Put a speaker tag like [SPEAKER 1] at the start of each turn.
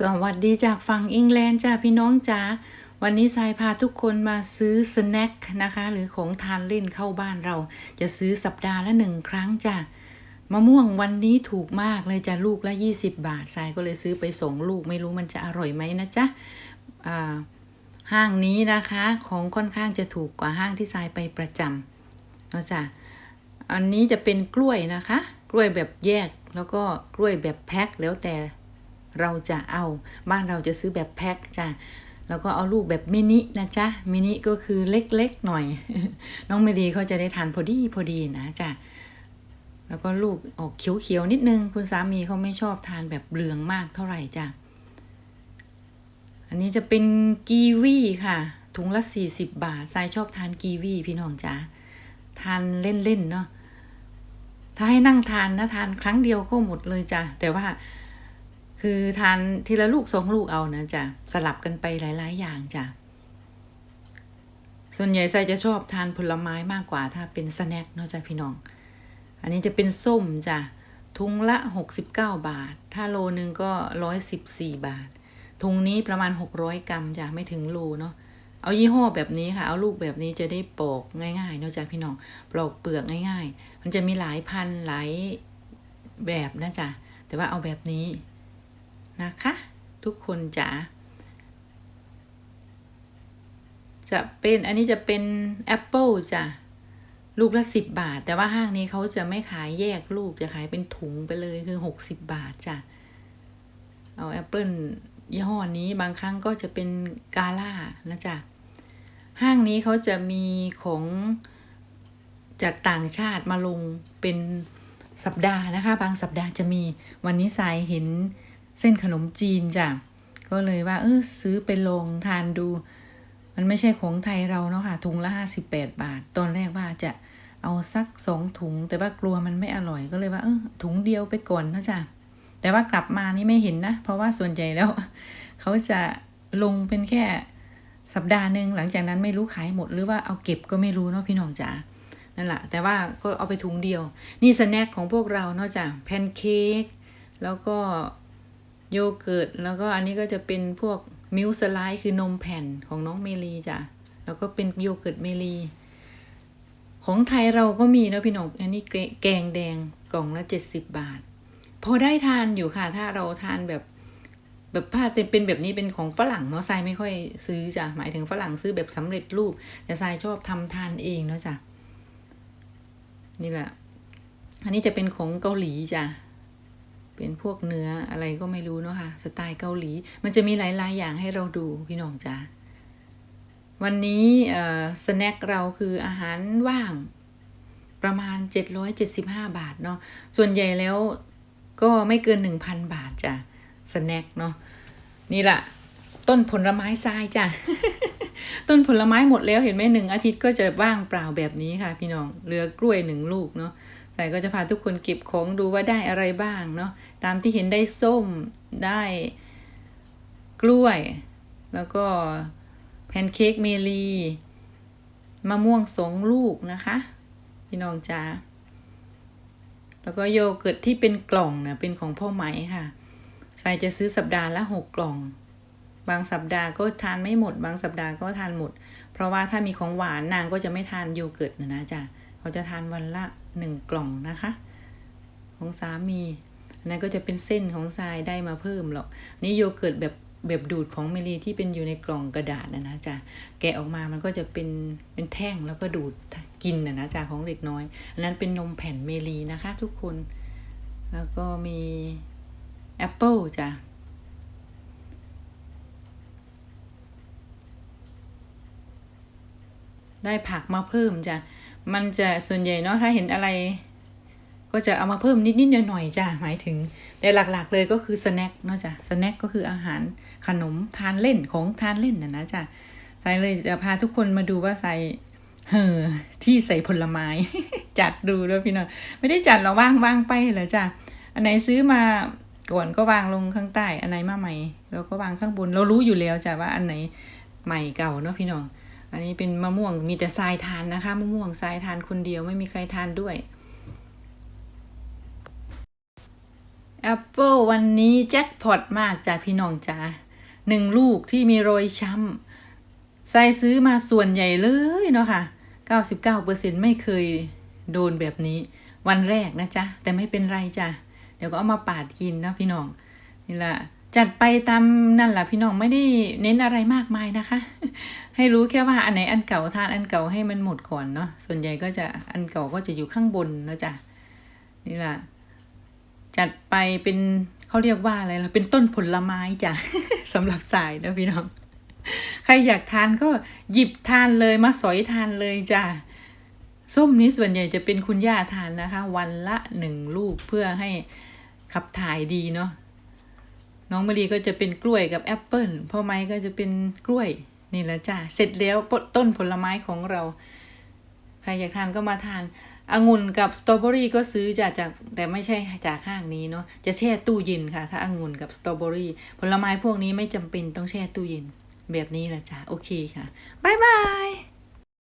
[SPEAKER 1] สวัสดีจากฝั่งอังกฤษจ้าพี่น้องจ้าวันนี้ทรายพาทุกคนมาซื้อสแน็คนะคะ หรือของทานเล่นเข้าบ้านเรา จะซื้อสัปดาห์ละหนึ่งครั้งจ้ามะม่วงวันนี้ถูกมากเลยจ้ะลูกละ 20 บาททรายก็เลยซื้อไปสองลูกไม่รู้มันจะอร่อยไหมนะจ๊ะห้างนี้นะคะ ของค่อนข้างจะถูกกว่าห้างที่ทรายไปประจำเนาะจ้ะอันนี้จะเป็นกล้วยนะคะ กล้วยแบบแยกแล้วก็กล้วยแบบแพ็คแล้วแต่ เราจะเอาบ้านเราจะซื้อแบบแพ็คจ้ะแล้วก็เอาลูกแบบมินินะจ๊ะมินิก็คือเล็กๆหน่อย น้องเมลีเขาจะได้ทานพอดีพอดีนะจ้ะแล้วก็ลูกออกเขียวๆนิดนึง คุณสามีเขาไม่ชอบทานแบบเหลืองมากเท่าไหร่จ้ะอันนี้จะเป็นกีวีค่ะถุงละ40บาททรายชอบทานกีวีพี่น้องจ้ะทานเล่นๆเนาะถ้าให้นั่งทานนะทานครั้งเดียวก็หมดเลยจ้ะแต่ว่า คือทานทีละลูกสองลูกเอานะจ๊ะสลับกันไปหลาย ๆ อย่างจ้ะส่วนใหญ่ใส่จะชอบทานผลไม้มากกว่า ถ้าเป็นสแน็คเนาะจ้ะพี่น้อง อันนี้จะเป็นส้มจ้ะทุงละ69บาท ถ้าโลนึงก็114บาท ทุงนี้ประมาณ600กรัมจ้ะไม่ถึงโลเนาะเอายี่ห้อแบบนี้ค่ะ เอาลูกแบบนี้จะได้ปอกง่ายๆเนาะจ้ะพี่น้องปลอกเปลือกง่าย ๆ มันจะมีหลายพันหลายแบบนะจ๊ะแต่ว่าเอาแบบนี้ นะคะ ทุกคนจ๋าจะเป็นอันนี้จะเป็นแอปเปิลจ้ะลูกละสิบบาท แต่ว่าห้างนี้เขาจะไม่ขายแยกลูกจะขายเป็นถุงไปเลยคือหกสิบบาทจ้ะเอาแอปเปิลยี่ห้อนี้บางครั้งก็จะเป็นกาล่านะจ๊ะห้างนี้เขาจะมีของจากต่างชาติมาลงเป็นสัปดาห์นะคะ บางสัปดาห์จะมีวันนี้สายเห็น เส้นขนมจีนจ้ะก็เลยว่า เออซื้อไปลองทานดู มันไม่ใช่ของไทยเราเนาะค่ะ ถุงละห้าสิบแปดบาท ตอนแรกว่าจะเอาสักสองถุง แต่ว่ากลัวมันไม่อร่อยก็เลยว่า เออถุงเดียวไปก่อนเนาะจ้ะแต่ว่ากลับมานี่ไม่เห็นนะ เพราะว่าส่วนใหญ่แล้ว เขาจะลงเป็นแค่สัปดาห์หนึ่งหลังจากนั้นไม่รู้ขายหมดหรือว่าเอาเก็บก็ไม่รู้เนาะพี่น้องจ๋านั่นแหละแต่ว่าก็เอาไปถุงเดียว นี่สแน็คของพวกเราเนาะจ้ะแพนเค้กแล้วก็ โยเกิร์ต แล้วก็อันนี้ก็จะเป็นพวกมิลสไลด์คือนมแผ่นของน้องเมลีจ้ะ แล้วก็เป็นโยเกิร์ตเมลี ของไทยเราก็มีนะพี่น้องอันนี้แกงแดงกล่องละเจ็ดสิบบาท พอได้ทานอยู่ค่ะ ถ้าเราทานแบบแบบผ้าเป็นแบบนี้เป็นของฝรั่งเนาะทรายไม่ค่อยซื้อจ้ะหมายถึงฝรั่งซื้อแบบสำเร็จรูป แต่ทรายชอบทำทานเองเนาะจ้ะนี่แหละ อันนี้จะเป็นของเกาหลีจ้ะ เป็นพวกเนื้ออะไรก็ไม่รู้เนาะค่ะ สไตล์เกาหลี มันจะมีหลาย ๆ อย่างให้เราดูพี่น้องจ้าวันนี้สแน็คเราคืออาหารว่างประมาณ 775 บาทเนาะ ส่วนใหญ่แล้วก็ไม่เกิน 1,000 บาทจ้ะสแน็คเนาะ นี่แหละต้นผลไม้ทรายจ้ะ ต้นผลไม้หมดแล้วเห็นไหมหนึ่งอาทิตย์ก็จะว่างเปล่าแบบนี้ค่ะ พี่น้อง เหลือกล้วยหนึ่งลูกเนาะ แต่ก็จะพาทุกคนเก็บของดูว่าได้อะไรบ้างเนาะตามที่เห็นได้ส้มได้กล้วย แล้วก็แพนเค้กเมลีมะม่วงสองลูกนะคะ พี่น้องจ้าแล้วก็โยเกิร์ตที่เป็นกล่องนะเป็นของพ่อไหมค่ะใส่จะซื้อสัปดาห์ละหกกล่อง บางสัปดาห์ก็ทานไม่หมด บางสัปดาห์ก็ทานหมด เพราะว่าถ้ามีของหวานนางก็จะไม่ทานโยเกิร์ตนะนะจ้ะ เขาจะทานวันละหนึ่งกล่องนะคะ ของสามีนนั้นก็จะเป็นเส้นของทรายได้มาเพิ่มหรอก นี่โยเกิร์ตแบบแบบดูดของเมลีที่เป็นอยู่ในกล่องกระดาษนะนะจ๊ะ แกะออกมามันก็จะเป็นเป็นแท่งแล้วก็ดูดกินนะนะจ๊ะของเด็กน้อยอันนั้นเป็นนมแผ่นเมลีนะคะทุกคน แล้วก็มีแอปเปิลจ้ะได้ผักมาเพิ่มจ้ะ มันจะส่วนใหญ่เนาะถ้าเห็นอะไร ก็จะเอามาเพิ่มนิดๆหน่อยๆจ้ะหมายถึง แต่หลักๆเลยก็คือสแน็คเนาะจ้ะสแน็คก็คืออาหารขนมทานเล่นของทานเล่นนะนะจ้ะใส่เลยจะพาทุกคนมาดูว่าใส่เห่อที่ใส่ผลไม้ จัดดูด้วยพี่น้องไม่ได้จัดเราว่างว่างไปเหรอจ้ะอันไหนซื้อมาก่อนก็วางลงข้างใต้ อันไหนมาใหม่เราก็วางข้างบน เรารู้อยู่แล้วจ้ะว่าอันไหนใหม่เก่าเนาะพี่น้อง อันนี้เป็นมะม่วงมีแต่ทรายทานนะคะ มะม่วงทรายทานคนเดียวไม่มีใครทานด้วยแอปเปิลวันนี้แจ็คพอตมากจ้ะพี่น้องจ้าหนึ่งลูกที่มีรอยช้ำใส่ซื้อมาส่วนใหญ่เลยเนาะค่ะ 99%ไม่เคยโดนแบบนี้ วันแรกนะจ๊ะ แต่ไม่เป็นไรจ้ะ เดี๋ยวก็เอามาปาดกินนะพี่น้อง นี่แหละ จัดไปตามนั่นแหละพี่น้องไม่ได้เน้นอะไรมากมายนะคะ ให้รู้แค่ว่าอันไหนอันเก่าทานอันเก่าให้มันหมดก่อนเนาะส่วนใหญ่ก็จะอันเก่าก็จะอยู่ข้างบนนะจ๊ะนี่แหละจัดไปเป็นเขาเรียกว่าอะไรล่ะเป็นต้นผลไม้จ้ะสำหรับสายนะพี่น้อง ใครอยากทานก็หยิบทานเลยมาสอยทานเลยจ้ะส้มนี้ส่วนใหญ่จะเป็นคุณย่าทานนะคะ วันละหนึ่งลูกเพื่อให้ขับถ่ายดีเนาะ น้องมะลีก็จะเป็นกล้วยกับแอปเปิลพ่อไม้ก็จะเป็นกล้วยนี่แหละจ้าเสร็จแล้วต้นผลไม้ของเรา ใครอยากทานก็มาทานองุ่นกับสตรอเบอรี่ก็ซื้อจากจากแต่ไม่ใช่จากห้างนี้เนาะจะแช่ตู้เย็นค่ะ ถ้าองุ่นกับสตรอเบอรี่ผลไม้พวกนี้ไม่จำเป็นต้องแช่ตู้เย็นแบบนี้แหละจ้าโอเคค่ะบายบาย